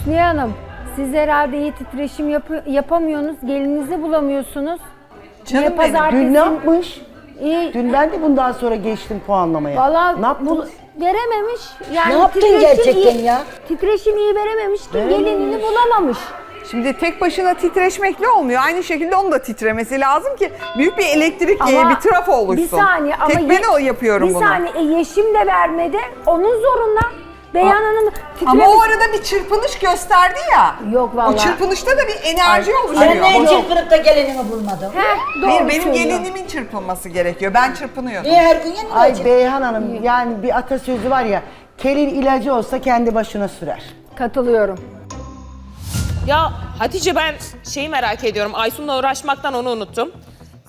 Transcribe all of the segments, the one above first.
Hüsniye Hanım, siz herhalde iyi titreşim yapı- yapamıyorsunuz, gelinizi bulamıyorsunuz. Canım Niye benim, Dün ne yapmış? İyi, Dün ben de bundan sonra geçtim puanlamaya. Valla ne yaptın? bu- verememiş. Yani Ne yaptın titreşim gerçekten iyi- ya? Titreşim iyi verememiş ki gelinini bulamamış. Şimdi tek başına titreşmekle olmuyor. Aynı şekilde onun da titremesi lazım ki büyük bir elektrik Ama e, bir trafo oluşsun. Bir saniye ama Tek ben Ye- o yapıyorum bir bunu. saniye e, Yeşim de vermedi. Onun zorunda. Beyhan Hanım titremiş. Ama o arada bir çırpınış gösterdi ya. Yok vallahi. O çırpınışta da bir enerji oluşuyor. ne çırpınıp da gelinimi bulmadın? Heh, doğru Hayır, benim söylüyor. gelinimin çırpınması gerekiyor. Ben çırpınıyorum. Niye her gün yanına Ay Ay Beyhan Hanım yani bir atasözü var ya. Kelin ilacı olsa kendi başına sürer. Katılıyorum. Ya Hatice ben şeyi merak ediyorum. Aysun'la uğraşmaktan onu unuttum.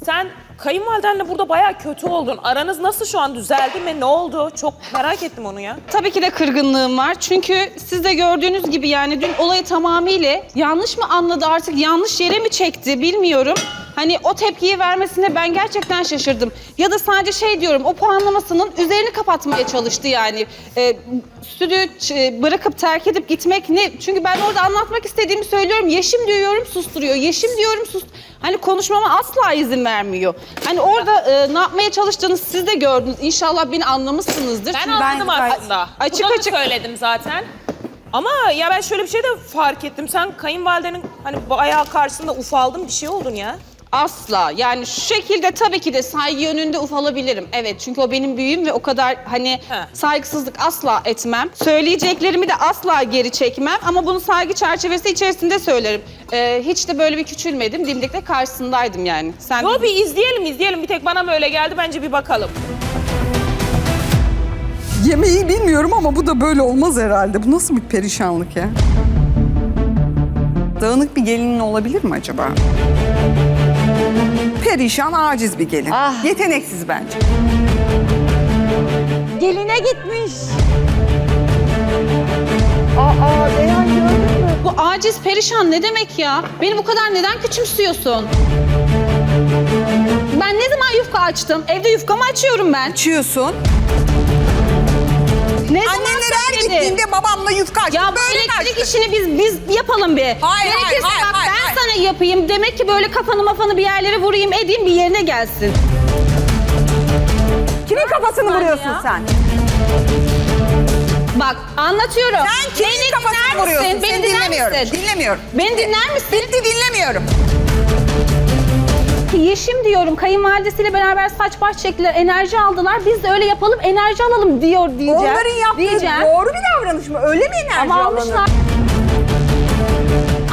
Sen kayınvalidenle burada bayağı kötü oldun. Aranız nasıl şu an düzeldi mi? Ne oldu? Çok merak ettim onu ya. Tabii ki de kırgınlığım var. Çünkü siz de gördüğünüz gibi yani dün olayı tamamıyla yanlış mı anladı artık yanlış yere mi çekti bilmiyorum. Hani o tepkiyi vermesine ben gerçekten şaşırdım. Ya da sadece şey diyorum o puanlamasının üzerini kapatmaya çalıştı yani. Ee, stüdyoyu ç- bırakıp terk edip gitmek ne? Çünkü ben orada anlatmak istediğimi söylüyorum. Yeşim diyorum susturuyor. Yeşim diyorum sus. Hani konuşmama asla izin vermiyor. Hani orada e, ne yapmaya çalıştığını siz de gördünüz. İnşallah beni anlamışsınızdır. Ben Çünkü anladım gayet- aslında. Açık açık- söyledim zaten. Ama ya ben şöyle bir şey de fark ettim. Sen kayınvalidenin hani bayağı karşısında ufaldın bir şey oldun ya. Asla. Yani şu şekilde tabii ki de saygı yönünde ufalabilirim. Evet çünkü o benim büyüğüm ve o kadar hani He. saygısızlık asla etmem. Söyleyeceklerimi de asla geri çekmem ama bunu saygı çerçevesi içerisinde söylerim. Ee, hiç de böyle bir küçülmedim. Dimdikte karşısındaydım yani. Sen Yo bir izleyelim izleyelim. Bir tek bana mı öyle geldi? Bence bir bakalım. Yemeği bilmiyorum ama bu da böyle olmaz herhalde. Bu nasıl bir perişanlık ya? Dağınık bir gelinin olabilir mi acaba? Perişan, aciz bir gelin. Ah. Yeteneksiz bence. Geline gitmiş. Aa Beyhan gördün mü? bu aciz perişan ne demek ya? Beni bu kadar neden küçümsüyorsun? Ben ne zaman yufka açtım? Evde yufka mı açıyorum ben? Açıyorsun. Ne zaman Annenler her gittiğinde babamla yufka açtım. Ya bu böyle elektrik açtım. işini biz biz yapalım bir. Hayır, Gerekirse hayır, bak hayır, ben hayır. sana yapayım. Demek ki böyle kafanı mafanı bir yerlere vurayım edeyim bir yerine gelsin. Kimin kafasını vuruyorsun ya. sen? Bak anlatıyorum. Sen kimin Beni kafasını dinler vuruyorsun? misin? Beni Seni dinler dinlemiyorum. misin? Dinlemiyorum. Beni dinler misin? Bitti dinlemiyorum. Yeşim diyorum kayınvalidesiyle beraber saç baş çektiler, enerji aldılar. Biz de öyle yapalım, enerji alalım diyor diyeceğim. Onların yaptığı diyeceğim. doğru bir davranış mı? Öyle mi enerji Ama almışlar.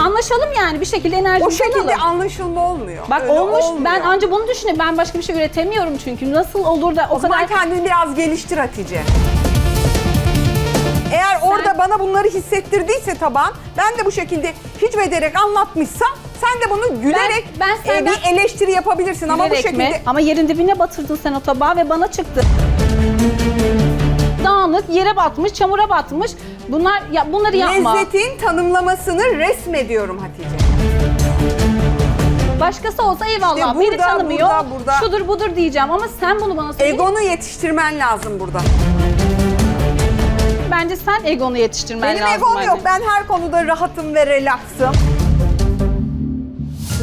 Anlaşalım yani bir şekilde enerji O şekilde alalım. anlaşılma olmuyor. Bak Öyle olmuş. olmuyor. Ben anca bunu düşünüyorum. Ben başka bir şey üretemiyorum çünkü. Nasıl olur da o, O zaman kadar kendini biraz geliştir Hatice. Eğer orada bana bunları hissettirdiyse taban, ben de bu şekilde hicvederek anlatmışsam, sen de bunu gülerek ben e, senden- bir eleştiri yapabilirsin ama bu Bilerek şekilde... mi? Ama yerin dibine batırdın sen o tabağı ve bana çıktı. Dağınık, yere batmış, çamura batmış. Bunlar ya bunları yapma. Lezzetin tanımlamasını resmediyorum Hatice. Başkası olsa eyvallah. İşte Beni burada, tanımıyor. burada, burada. Şudur budur diyeceğim ama sen bunu bana söyle. Egonu yetiştirmen lazım burada. Bence sen egonu yetiştirmen Benim lazım. egom anne. yok. Ben her konuda rahatım ve relaksım.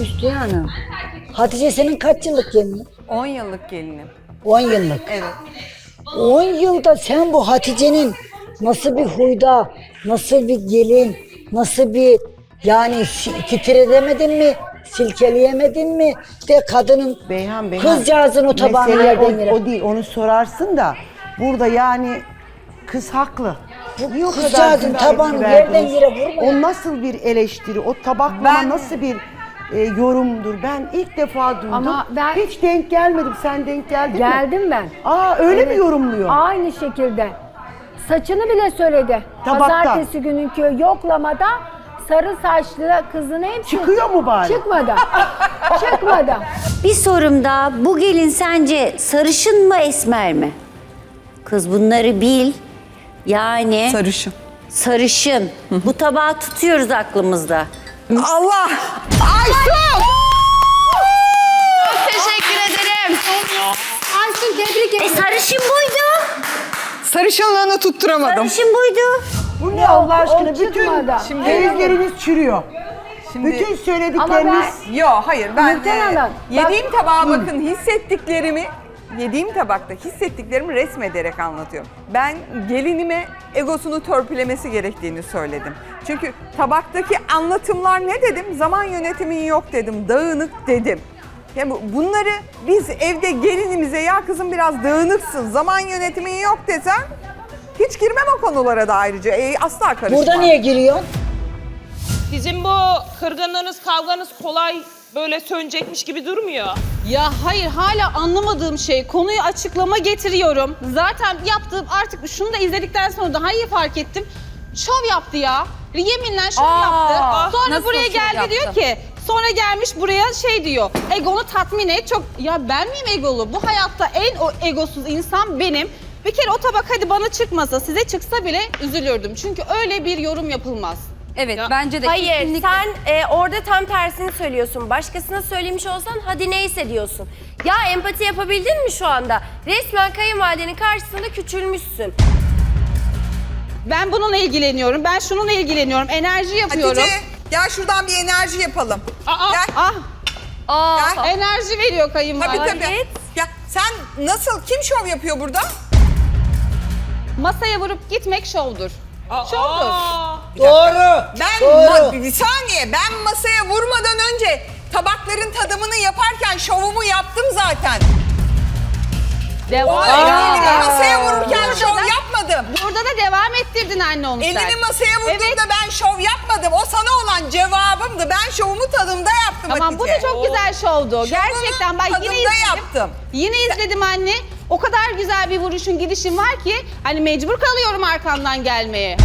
Hüsnü Hanım. Hatice senin kaç yıllık gelinin? 10 yıllık gelinim. 10 yıllık. Evet. 10 yılda sen bu Hatice'nin nasıl bir huyda, nasıl bir gelin, nasıl bir yani titredemedin mi, silkeleyemedin mi? De kadının Beyhan Beyhan. kızcağızın o tabağını Mesele yerden o, yere. o değil onu sorarsın da burada yani kız haklı. Niye o kadar kızcağızın tepki tabağını verdiniz? yerden yere vurma. O nasıl bir eleştiri, o tabaklama Ben- nasıl bir e, yorumdur? Ben ilk defa duydum. Ama ben- Hiç denk gelmedim. Sen denk geldin mi? Geldim ben. Aa öyle mi yorumluyor? Aynı şekilde. Saçını bile söyledi. Tabaktan. Pazartesi günkü yoklamada sarı saçlı kızın hepsi... Çıkıyor mu bari? Çıkmadı. Çıkmadı. Bir sorum daha. Bu gelin sence sarışın mı esmer mi? Kız bunları bil. Yani Sarışın. sarışın. Bu tabağı tutuyoruz aklımızda. Allah! Aysun! Teşekkür ederim. Aysun tebrik E ederim. sarışın buydu. Sarışınlığını tutturamadım. Sarışın buydu. Bu ne Allah aşkına? Bütün. Şimdi- çürüyor. Şimdi Bütün söyledikleriniz Yo hayır ben Nurten e, Hanım, yediğim bak- tabağa bakın hissettiklerimi yediğim tabakta hissettiklerimi resmederek anlatıyorum. Ben gelinime egosunu törpülemesi gerektiğini söyledim. Çünkü tabaktaki anlatımlar ne dedim? Zaman yönetimin yok dedim, dağınık dedim. Ya bu- bunları biz evde gelinimize ya kızım biraz dağınıksın, zaman yönetimin yok desen hiç girmem o konulara da ayrıca. E, asla karışmam. Burada niye giriyorsun? Bizim bu kırgınlığınız, kavganız kolay böyle sönecekmiş gibi durmuyor. Ya hayır hala anlamadığım şey konuyu açıklama getiriyorum. Zaten yaptığım artık şunu da izledikten sonra daha iyi fark ettim. Şov yaptı ya. Yeminle şov Aa, yaptı. Sonra nasıl buraya şov geldi yaptı? diyor ki sonra gelmiş buraya şey diyor. Egonu tatmin et. Çok ya ben miyim egolu? Bu hayatta en o egosuz insan benim. Bir kere o tabak hadi bana çıkmasa size çıksa bile üzülürdüm. Çünkü öyle bir yorum yapılmaz. Evet Ya- bence de Hayır kesinlikle. sen e, orada tam tersini söylüyorsun. Başkasına söylemiş olsan hadi neyse diyorsun. Ya empati yapabildin mi şu anda? Resmen kayınvalidenin karşısında küçülmüşsün. Ben bununla ilgileniyorum. Ben şununla ilgileniyorum. Enerji yapıyorum. Hatice gel şuradan bir enerji yapalım. Aa, Gel. ah, Aa, Gel. enerji veriyor kayınvalide. Tabii tabii. Evet. Ya sen nasıl kim şov yapıyor burada? Masaya vurup gitmek şovdur. Aa, Doğru. Ben Doğru. ma- bir saniye ben masaya vurmadan önce tabakların tadımını yaparken şovumu yaptım zaten. Devam. Aa. elimi masaya vururken şov yapmadım. Burada da devam ettirdin anne onu sen. Elimi masaya vurduğumda Evet. ben şov yapmadım. O sana olan cevabımdı. Ben şovumu tadımda yaptım Tamam bu da Hatice. çok güzel şovdu. Gerçekten bak yine izledim. yaptım. Yine izledim anne. O kadar güzel bir vuruşun gidişin var ki hani mecbur kalıyorum arkandan gelmeye.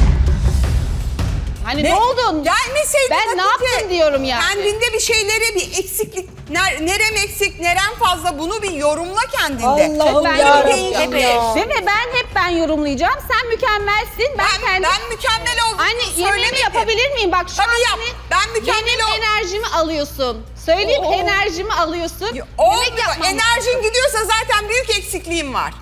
Hani ne, oldu? Gelmeseydin Ben ne Hatice. yaptım diyorum yani. Kendinde bir şeyleri bir eksiklik, ner, nerem eksik, nerem fazla bunu bir yorumla kendinde. Allah'ım Ben yarabbim ya. Değil mi? Ben hep ben yorumlayacağım. Sen mükemmelsin. Ben, Ben, kendim... ben mükemmel olduğumu Anne yemeğimi söylemedim. yapabilir miyim? Bak şu Tabii an yap. Ben mükemmel benim ol- enerjimi alıyorsun. Söyleyeyim Oo. enerjimi alıyorsun. Ya, Olmuyor. Enerjin gidiyorsa zaten büyük eksikliğim var.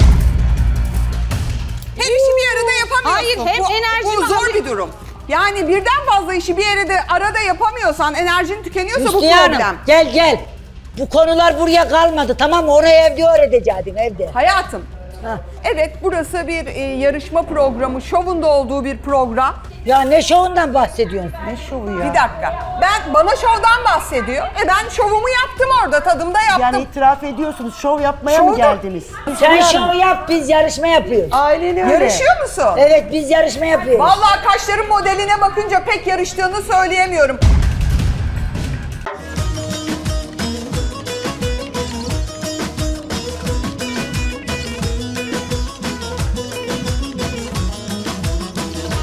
Her işi bir arada yapamıyorsun. Hayır, hem bu, enerjimi bu zor alayım- bir durum. Yani birden fazla işi bir arada arada yapamıyorsan, enerjin tükeniyorsa bu problem. Hanım gel gel. Bu konular buraya kalmadı tamam mı? Oraya evde öğretecektin evde. Hayatım, Ha. evet burası bir e, yarışma programı, şovun da olduğu bir program. Ya ne şovundan bahsediyorsun? ne şovu ya? Bir dakika. Ben bana şovdan bahsediyor. E ben şovumu yaptım orada, tadımda yaptım. Yani itiraf ediyorsunuz şov yapmaya mı geldiniz? Sen şov yap biz yarışma yapıyoruz. Ailen öyle. Yarışıyor musun? Evet biz yarışma yapıyoruz. Vallahi kaşların modeline bakınca pek yarıştığını söyleyemiyorum.